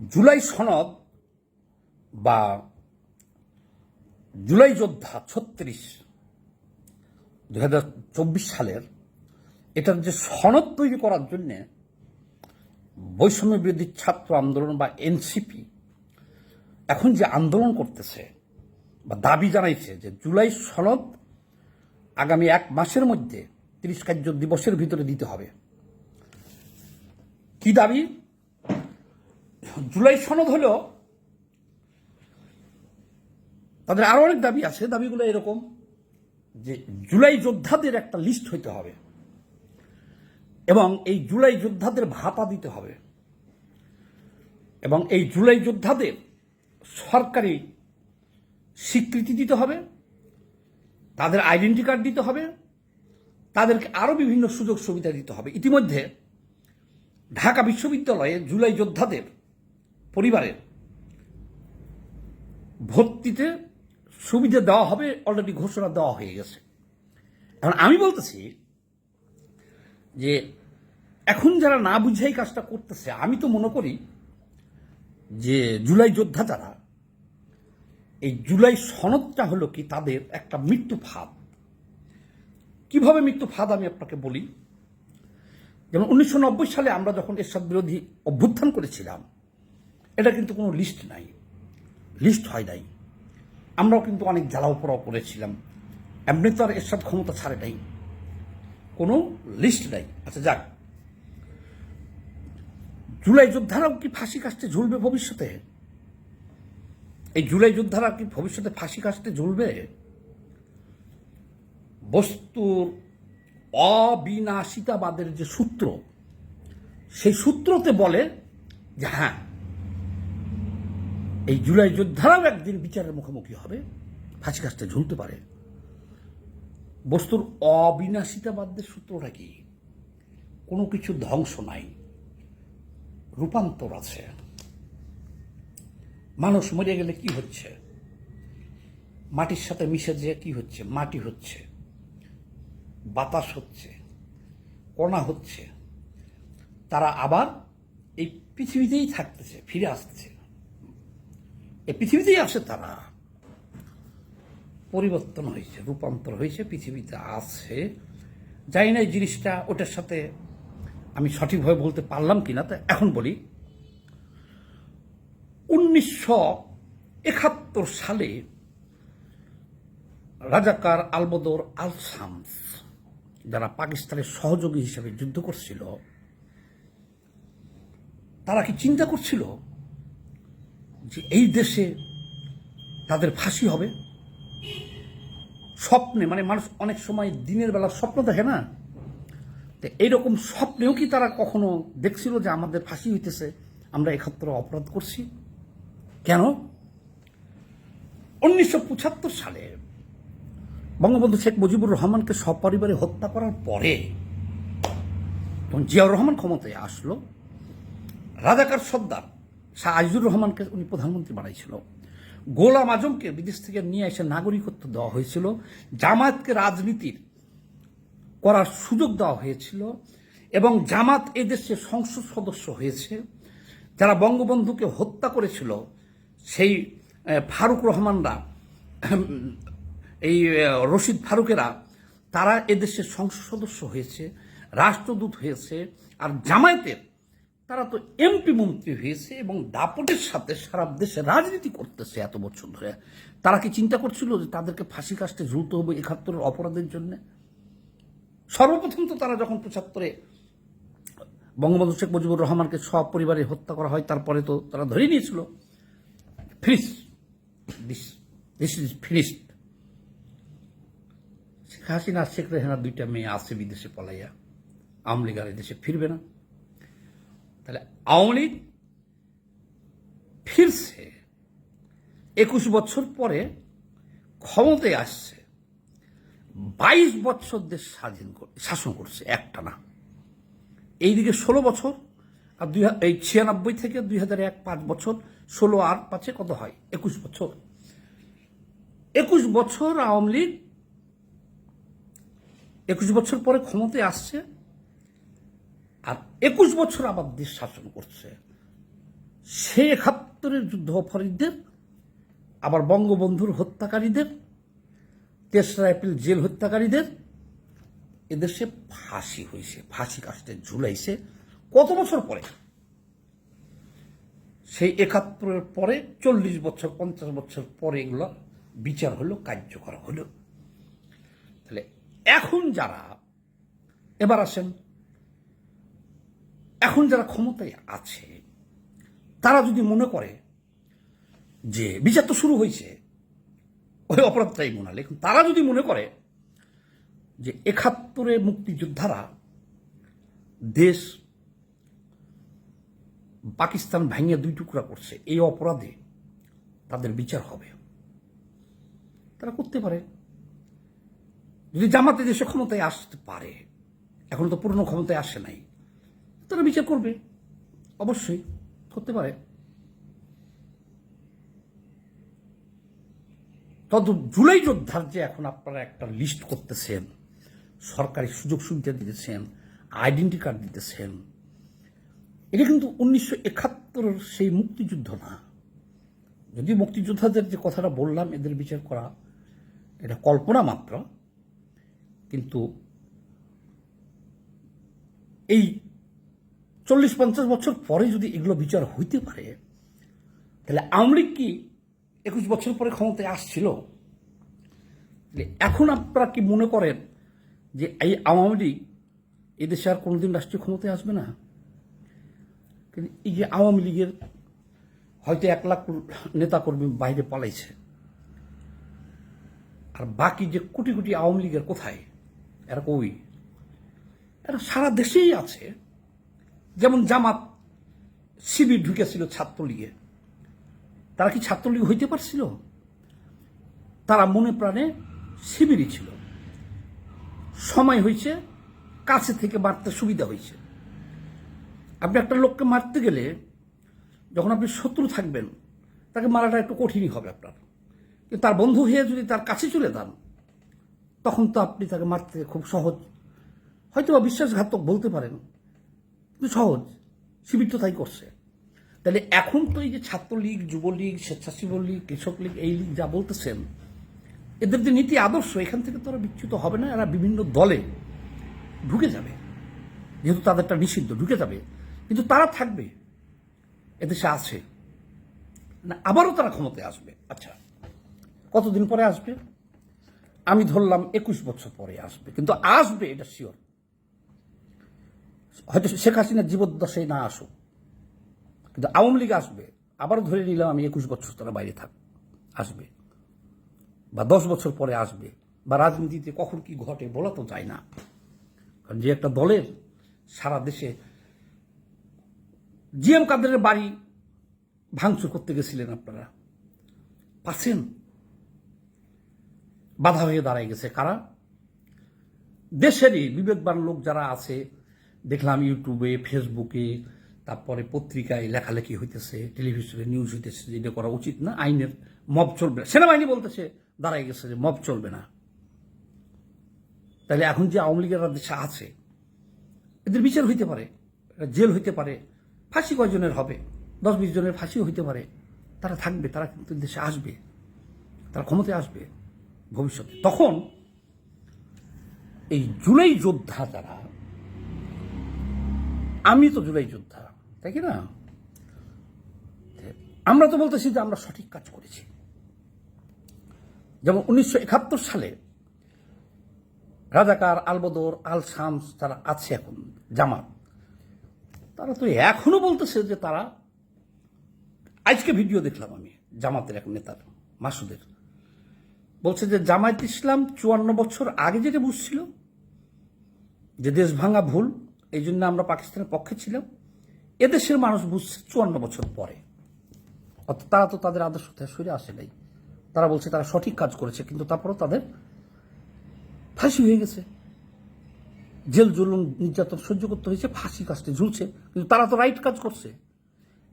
জুলাই সনদ বা জুলাই যোদ্ধা ছত্রিশ চব্বিশ সালের, এটার যে সনদ তৈরি করার জন্যে বৈষম্য বিরোধী ছাত্র আন্দোলন বা এনসিপি এখন যে আন্দোলন করতেছে বা দাবি জানাইছে যে জুলাই সনদ আগামী এক মাসের মধ্যে তিরিশ কার্য দিবসের ভিতরে দিতে হবে। কি দাবি? জুলাই সনদ হলো তাদের আরও অনেক দাবি আছে, দাবিগুলো এরকম যে জুলাই যোদ্ধাদের একটা লিস্ট হইতে হবে এবং এই জুলাই যোদ্ধাদের ভাতা দিতে হবে এবং এই জুলাই যোদ্ধাদের সরকারি স্বীকৃতি দিতে হবে, তাদের আইডেন্টি কার্ড দিতে হবে, তাদেরকে আরও বিভিন্ন সুযোগ সুবিধা দিতে হবে। ইতিমধ্যে ঢাকা বিশ্ববিদ্যালয়ে জুলাই যোদ্ধাদের পরিবারের ভর্তিতে সুবিধা দেওয়া হবে অলরেডি ঘোষণা দেওয়া হয়ে গেছে। এখন আমি বলতেছি যে এখন যারা না বুঝাই কাজটা করতেছে, আমি তো মনে করি যে জুলাই যোদ্ধা যারা, এই জুলাই সনদটা হলো কি তাদের একটা মৃত্যু ফাঁদ। কীভাবে মৃত্যু ফাঁদ আমি আপনাকে বলি? যেমন উনিশশো নব্বই সালে আমরা যখন এরশাদ বিরোধী অভ্যুত্থান করেছিলাম এটা কিন্তু কোনো লিস্ট নাই। লিস্ট হয় নাই। আমরাও কিন্তু অনেক জ্বালাও পোড়াও করেছিলাম। এমনি তো আর এরশাদ ক্ষমতা ছাড়ে নাই। কোনো লিস্ট নাই। আচ্ছা যাক। জুলাই যোদ্ধারাও কি ফাঁসি কাস্টে ঝুলবে ভবিষ্যতে? এই জুলাই যোদ্ধারা কি ভবিষ্যতে ফাঁসি কাস্টে ঝুলবে? বস্তুর অবিনাশিতাবাদের যে সূত্র, সেই সূত্রতে বলে যে হ্যাঁ এই জুলাই যোদ্ধারাও একদিন বিচারের মুখোমুখি হবে। ফাঁসি কাস্টে ঝুলতে পারে। বস্তুর অবিনাশিতাবাদের সূত্রটা কি? কোনো কিছু ধ্বংস নাই। রূপান্তর আছে। মানুষ মরে গেলে কি হচ্ছে? মাটির সাথে মিশে যে কি হচ্ছে? মাটি হচ্ছে। বাতাস হচ্ছে। কণা হচ্ছে। তারা আবার এই পৃথিবীতেই থাকতেছে, ফিরে আসতেছে। এই পৃথিবীতেই আসে তারা। পরিবর্তন হয়েছে, রূপান্তর হয়েছে, পৃথিবীতে আছে। জানি না এই জিনিসটা, ওটার সাথে আমি সঠিকভাবে বলতে পারলাম কিনা, তা এখন বলি। উনিশশো একাত্তর সালে রাজাকার আলবদর আল শামস যারা পাকিস্তানের সহযোগী হিসেবে যুদ্ধ করছিল, তারা কি চিন্তা করছিল যে এই দেশে তাদের ফাঁসি হবে। স্বপ্নে মানে মানুষ অনেক সময় দিনের বেলা স্বপ্ন দেখে না। তো এইরকম স্বপ্নেও কি তারা কখনো দেখছিল যে আমাদের ফাঁসি হইতেছে? আমরা একাত্তর অপরাধ করছি। কেন? উনিশশো পঁচাত্তর সালে বঙ্গবন্ধু শেখ মুজিবুর রহমানকে সপরিবারে হত্যা করার পরে তখন জিয়াউর রহমান ক্ষমতায় আসলো। রাজাকার সর্দার শাহ আজিজুর রহমানকে উনি প্রধানমন্ত্রী বানাইছিল। গোলাম আজমকে বিদেশ থেকে নিয়ে এসে নাগরিকত্ব দেওয়া হয়েছিল। জামায়াতকে রাজনীতির করার সুযোগ দেওয়া হয়েছিল এবং জামাত এদেশে সংসদ সদস্য হয়েছে। যারা বঙ্গবন্ধুকে হত্যা করেছিল, সেই ফারুক রহমানরা এই রশিদ ফারুকেরা, তারা এদেশের সংসদ সদস্য হয়েছে, রাষ্ট্রদূত হয়েছে, আর জামায়াতের তারা তো এমপি মন্ত্রী হয়েছে এবং দাপটের সাথে সারা দেশে রাজনীতি করতেছে এত বছর ধরে। তারা কি চিন্তা করছিল যে তাদেরকে ফাঁসি কাস্টে ঝুলতে হবে একাত্তরের অপরাধের জন্য? সর্বপ্রথম তো তারা যখন পঁচাত্তরে বঙ্গবন্ধু শেখ মুজিবুর রহমানকে সব পরিবারে হত্যা করা হয়, তারপরে তো তারা ধরে নিয়েছিল। Finish this is finished Sheikh Hasina Sheikh Rehana দুইটা মেয়ে আছে বিদেশে পলাইয়া। আওয়ামী লীগ আর দেশে ফিরবে না। তাহলে আওয়ামী লীগ ফিরছে। একুশ বছর পরে ক্ষমতায় আসছে। বাইশ বছর দেশ স্বাধীন শাসন করছে, একটা না। এইদিকে ষোলো বছর আর দুই এই ছিয়ানব্বই থেকে দুই হাজার এক পাঁচ বছর, ষোলো আর পাঁচে কত হয়? একুশ বছর। একুশ বছর আওয়ামী লীগ, একুশ বছর পরে ক্ষমতায় আসছে। আর একুশ বছর আবার দেশ শাসন করছে। সে একাত্তরের যুদ্ধ অপরাধীদের, আবার বঙ্গবন্ধুর হত্যাকারীদের, তেসরা এপ্রিল জেল হত্যাকারীদের, এদেশে ফাঁসি হয়েছে, ফাঁসি কাস্টে ঝুলাইছে। কত বছর পরে? সেই একাত্তরের পরে চল্লিশ বছর, পঞ্চাশ বছর পরে এগুলো বিচার হলো, কার্যকর হলো। তাহলে এখন যারা, এবার আসেন এখন যারা ক্ষমতায় আছে, তারা যদি মনে করে যে বিচার তো শুরু হয়েছে, ওই অপরাধটাই মনে হলে তারা যদি মনে করে যে একাত্তরে মুক্তিযোদ্ধারা দেশ পাকিস্তান ভাঙিয়ে দুই টুকরা করছে, এই অপরাধে তাদের বিচার হবে। তারা করতে পারে। যদি জামাতে দেশে ক্ষমতায় আসতে পারে, এখন তো পূর্ণ ক্ষমতায় আসে নাই। তারা বিচার করবে। অবশ্যই, করতে পারে। তত জুলাই যোদ্ধার যে এখন আপনারা একটা লিস্ট করতেছেন, সরকারি সুযোগ সুবিধা দিতেছেন আইডেন্টি কার্ড দিতেছেন, এটা কিন্তু উনিশশো একাত্তরের সেই মুক্তিযুদ্ধ না। যদি মুক্তিযোদ্ধাদের যে কথাটা বললাম, এদের বিচার করা, এটা কল্পনা মাত্র। কিন্তু এই চল্লিশ পঞ্চাশ বছর পরে যদি এগুলো বিচার হইতে পারে, তাহলে আওয়ামী কি একুশ বছর পরে ক্ষমতায় আসছিল? এখন আপনারা কি মনে করেন যে এই আওয়ামী লীগ এদেশে আর কোনোদিন রাষ্ট্রীয় ক্ষমতায় আসবে না? কিন্তু এই যে আওয়ামী লীগের হয়তো এক লাখ নেতাকর্মী বাইরে পালাইছে, আর বাকি যে কোটি কোটি আওয়ামী লীগের কোথায়? এরা কই? এরা সারা দেশেই আছে। যেমন জামাত শিবির ঢুকেছিল ছাত্রলীগে। তারা কি ছাত্রলীগ হইতে পারছিল? তারা মনে প্রাণে শিবিরই ছিল। সময় হয়েছে কাছে থেকে মারতে সুবিধা হয়েছে আপনি একটা লোককে মারতে গেলে, যখন আপনি শত্রু থাকবেন, তাকে মারাটা একটু কঠিনই হবে আপনার। কিন্তু তার বন্ধু হয়ে যদি তার কাছে চলে যান, তখন তো আপনি তাকে মারতে খুব সহজ। হয়তো বা বিশ্বাসঘাতক বলতে পারেন সহজ। শিবির তো তাই করছে। তাহলে এখন তো এই যে ছাত্রলীগ, যুবলীগ স্বেচ্ছাসেবক লীগ কৃষক লীগ এই লীগ যা বলতেছেন, এদের যে নীতি আদর্শ, এখান থেকে তো ওরা বিচ্যুত হবে না, এরা বিভিন্ন দলে ঢুকে যাবে। যেহেতু তাদেরটা নিষিদ্ধ, ঢুকে যাবে। কিন্তু তারা থাকবে, এদেশে আছে। না, আবারও তারা ক্ষমতায় আসবে। আচ্ছা কতদিন পরে আসবে? আমি ধরলাম একুশ বছর পরে আসবে। কিন্তু আসবে, এটা শিওর হয়তো শেখ হাসিনার জীবদ্দশায় না আসুক। কিন্তু আওয়ামী লীগ আসবে। আবারও ধরে নিলাম আমি একুশ বছর তারা বাইরে থাক, আসবে। বা দশ বছর পরে আসবে। বা রাজনীতিতে কখন কি ঘটে বলা তো যায় না। কারণ যে একটা দলের সারা দেশে জি এম কাদেরের বাড়ি ভাঙচুর করতে গেছিলেন আপনারা। পাচ্ছেন বাধা হয়ে দাঁড়ায় গেছে কারা? দেশেরই বিবেকবান লোক যারা আছে দেখলাম ইউটিউবে, ফেসবুকে, তারপরে পত্রিকায় লেখালেখি হইতেছে, টেলিভিশনে নিউজ হইতেছে, যে এটা করা উচিত না, আইনের মব চলবে না। সেনাবাহিনী বলতেছে দাঁড়াই গেছে যে মব চলবে না। তাহলে এখন যে আওয়ামী লীগের দেশে আছে, এদের বিচার হইতে পারে, জেল হইতে পারে, ফাঁসি কয়জনের হবে? দশ বিশ জনের ফাঁসিও হইতে পারে। তারা থাকবে, তারা কিন্তু দেশে আসবে, তারা ক্ষমতায় আসবে ভবিষ্যতে। তখন এই জুলাই যোদ্ধা যারা আমি তো জুলাই যোদ্ধা, তাই কি না? আমরা তো বলতেছি যে আমরা সঠিক কাজ করেছি। যেমন উনিশশো একাত্তর সালে রাজাকার আলবদর আল শামস তারা আছে এখন, জামাত। তারা তো এখনও বলতেছে যে তারা, আজকে ভিডিও দেখলাম আমি, জামাতের এক নেতার, মাসুদের। বলছে যে জামায়াত ইসলাম চুয়ান্ন বছর আগে যেটা বুঝছিল, যে দেশ ভাঙা ভুল এই জন্য আমরা পাকিস্তানের পক্ষে ছিলাম। এদেশের মানুষ বুঝছে চুয়ান্ন বছর পরে। অর্থাৎ তারা তো তাদের আদর্শ সরে আসে নাই। তারা বলছে তারা সঠিক কাজ করেছে, কিন্তু তারপরেও তাদের ফাঁসি হয়ে গেছে। জেল, জুলুম, নির্যাতন সহ্য করতে হয়েছে, ফাঁসি কাজটা ঝুলছে, কিন্তু তারা তো রাইট কাজ করছে।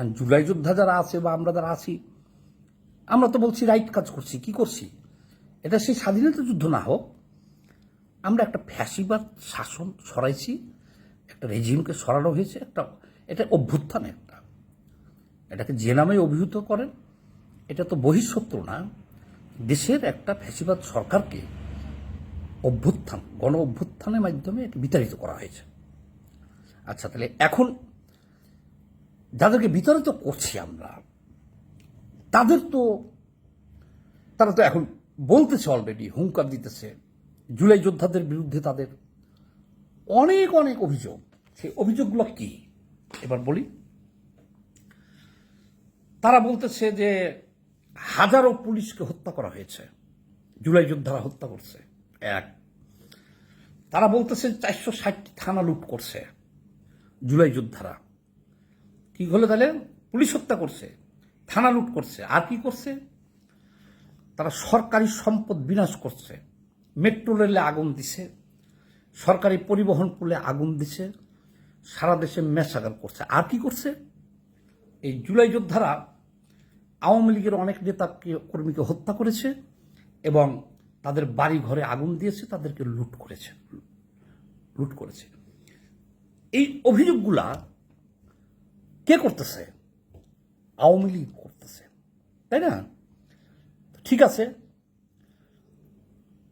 And জুলাই যোদ্ধা যারা আছে বা আমরা যারা আছি, আমরা তো বলছি রাইট কাজ করছি, কি করছি? এটা সেই স্বাধীনতা যুদ্ধ না হোক, আমরা একটা ফ্যাসিবাদ শাসন সরাইছি একটা রেজিমকে সরানো হয়েছে, একটা, এটা অভ্যুত্থান একটা। এটাকে যে নামে অভিহিত করেন, এটা তো বহিঃশত্রু না। দেশের একটা ফ্যাসিবাদ সরকারকে অভ্যুত্থান, গণ অভ্যুত্থানের মাধ্যমে এটা বিতাড়িত করা হয়েছে। আচ্ছা তাহলে এখন যাদেরকে বিতাড়িত করছি আমরা, তাদের তো, তারা তো এখন বলতেছে অলরেডি হুঙ্কার দিতেছে। জুলাই যোদ্ধাদের বিরুদ্ধে তাদের অনেক অনেক অভিযোগ। সেই অভিযোগগুলো কি? এবার বলি। তারা বলতেছে যে হাজারো পুলিশকে হত্যা করা হয়েছে। জুলাই যোদ্ধারা হত্যা করছে। এক। তারা বলতেছে চারশো ষাটটি থানা লুট করছে জুলাই যোদ্ধারা। কি হলো তাহলে? পুলিশ হত্যা করছে, থানা লুট করছে। আর কি করছে? তারা সরকারি সম্পদ বিনাশ করছে। মেট্রো রেলে আগুন দিছে। সরকারি পরিবহন পুলে আগুন দিছে, সারা দেশে মেসাগার করছে। আর কি করছে? এই জুলাই যোদ্ধারা আওয়ামী লীগের অনেক নেতাকে, কর্মীকে হত্যা করেছে এবং তাদের বাড়ি ঘরে আগুন দিয়েছে, তাদেরকে লুট করেছে। লুট করেছে। এই অভিযোগগুলা কে করতেছে? আওয়ামী লীগ করতেছে। তাই না? ঠিক আছে।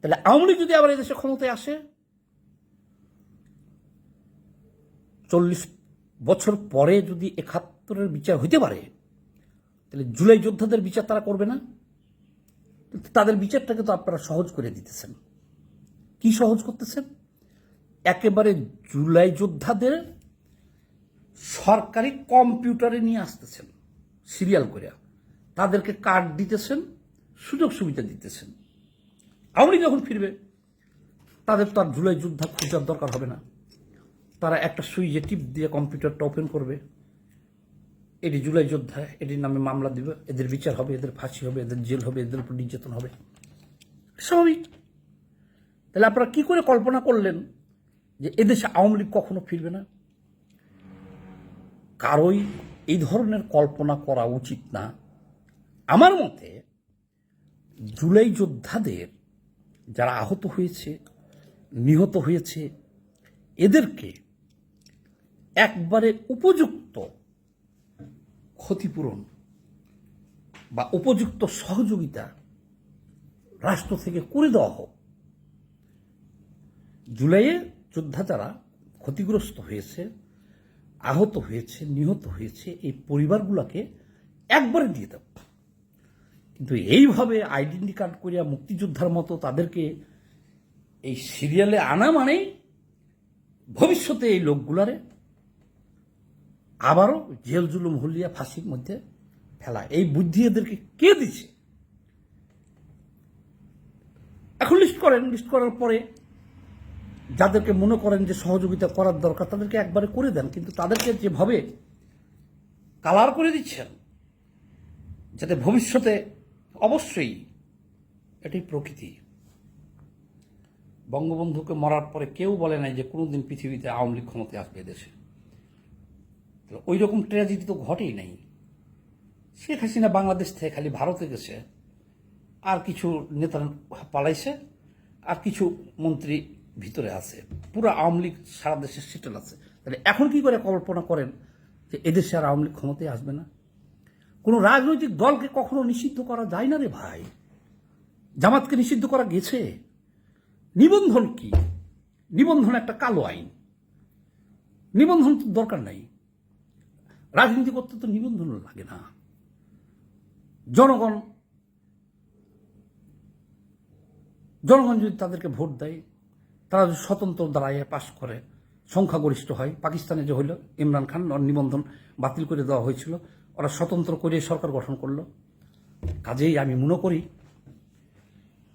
তাহলে আওয়ামী লীগ যদি আবার এদেশে ক্ষমতায় আসে চল্লিশ বছর পরে যদি একাত্তরের বিচার হইতে পারে, তাহলে জুলাই যোদ্ধাদের বিচার তারা করবে না? তাদের বিচারটাকে তো আপনারা সহজ করে দিতেছেন। কি সহজ করতেছেন? একেবারে জুলাই যোদ্ধাদের সরকারি কম্পিউটারে নিয়ে আসতেছেন, সিরিয়াল করে তাদেরকে কার্ড দিতেছেন, সুযোগ সুবিধা দিতেছেন। আওয়ামী যখন ফিরবে, তাদের তো আর জুলাই যোদ্ধা খোঁজার দরকার হবে না। তারা একটা সুইচে টিপ দিয়ে কম্পিউটারটা ওপেন করবে। এটি জুলাই যোদ্ধা, এটির নামে মামলা দিবে। এদের বিচার হবে, এদের ফাঁসি হবে, এদের জেল হবে, এদের উপর নির্যাতন হবে। স্বাভাবিক। তাহলে আপনারা কি করে কল্পনা করলেন যে এদেশে আওয়ামী লীগ কখনো ফিরবে না? কারোই এই ধরনের কল্পনা করা উচিত না। আমার মতে জুলাই যোদ্ধাদের যারা আহত হয়েছে, নিহত হয়েছে, এদেরকে একবারে উপযুক্ত ক্ষতিপূরণ বা উপযুক্ত সহযোগিতা রাষ্ট্র থেকে করে দেওয়া হোক। জুলাইয়ে যোদ্ধা যারা ক্ষতিগ্রস্ত হয়েছে, আহত হয়েছে, নিহত হয়েছে, এই পরিবারগুলোকে একবারে দিয়ে দেব। কিন্তু এইভাবে আইডেন্টি কার্ড করিয়া মুক্তিযোদ্ধার মতো তাদেরকে এই সিরিয়ালে আনা মানেই ভবিষ্যতে এই লোকগুলারে আবারও জেল, জুলুম, হলিয়া, ফাঁসির মধ্যে ফেলা এই বুদ্ধি এদেরকে কে দিছে? এখন লিস্ট করেন লিস্ট করার পরে যাদেরকে মনে করেন যে সহযোগিতা করার দরকার, তাদেরকে একবারে করে দেন। কিন্তু তাদেরকে যেভাবে কালার করে দিচ্ছেন, যাতে ভবিষ্যতে অবশ্যই এটাই প্রকৃতি। বঙ্গবন্ধুকে মরার পরে কেউ বলে নাই যে কোনোদিন পৃথিবীতে আওয়ামী লীগ ক্ষমতায় আসবে দেশে। ওই রকম ট্র্যাজেডি তো ঘটেই নাই। শেখ হাসিনা বাংলাদেশ থেকে খালি ভারতে গেছে, আর কিছু নেতা পালাইছে, আর কিছু মন্ত্রী ভিতরে আছে। পুরো আওয়ামী লীগ সারা দেশে সেটেল আছে। তাহলে এখন কি করে কল্পনা করেন যে এদেশে আর আওয়ামী লীগ ক্ষমতায় আসবে না? কোনো রাজনৈতিক দলকে কখনো নিষিদ্ধ করা যায় না রে ভাই। জামাতকে নিষিদ্ধ করা গেছে। নিবন্ধন কি? নিবন্ধন একটা কালো আইন। নিবন্ধন দরকার নাই। রাজনীতি করতে তো নিবন্ধন লাগে না। জনগণ জনগণ যদি তাদেরকে ভোট দেয়, তারা স্বতন্ত্র দাঁড়ায় পাশ করে, সংখ্যাগরিষ্ঠ হয়, পাকিস্তানে যে হইল, ইমরান খান নিবন্ধন বাতিল করে দেওয়া হয়েছিল, ওরা স্বতন্ত্র করে সরকার গঠন করল। কাজেই আমি মনে করি,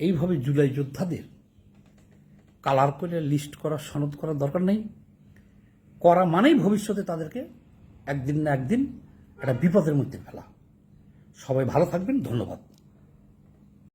এইভাবে জুলাই যোদ্ধাদের কালার করে লিস্ট করা, সনদ করার দরকার নেই। করা মানেই ভবিষ্যতে তাদেরকে একদিন না একদিন একটা বিপদের মধ্যে ফেলা। সবাই ভালো থাকবেন ধন্যবাদ।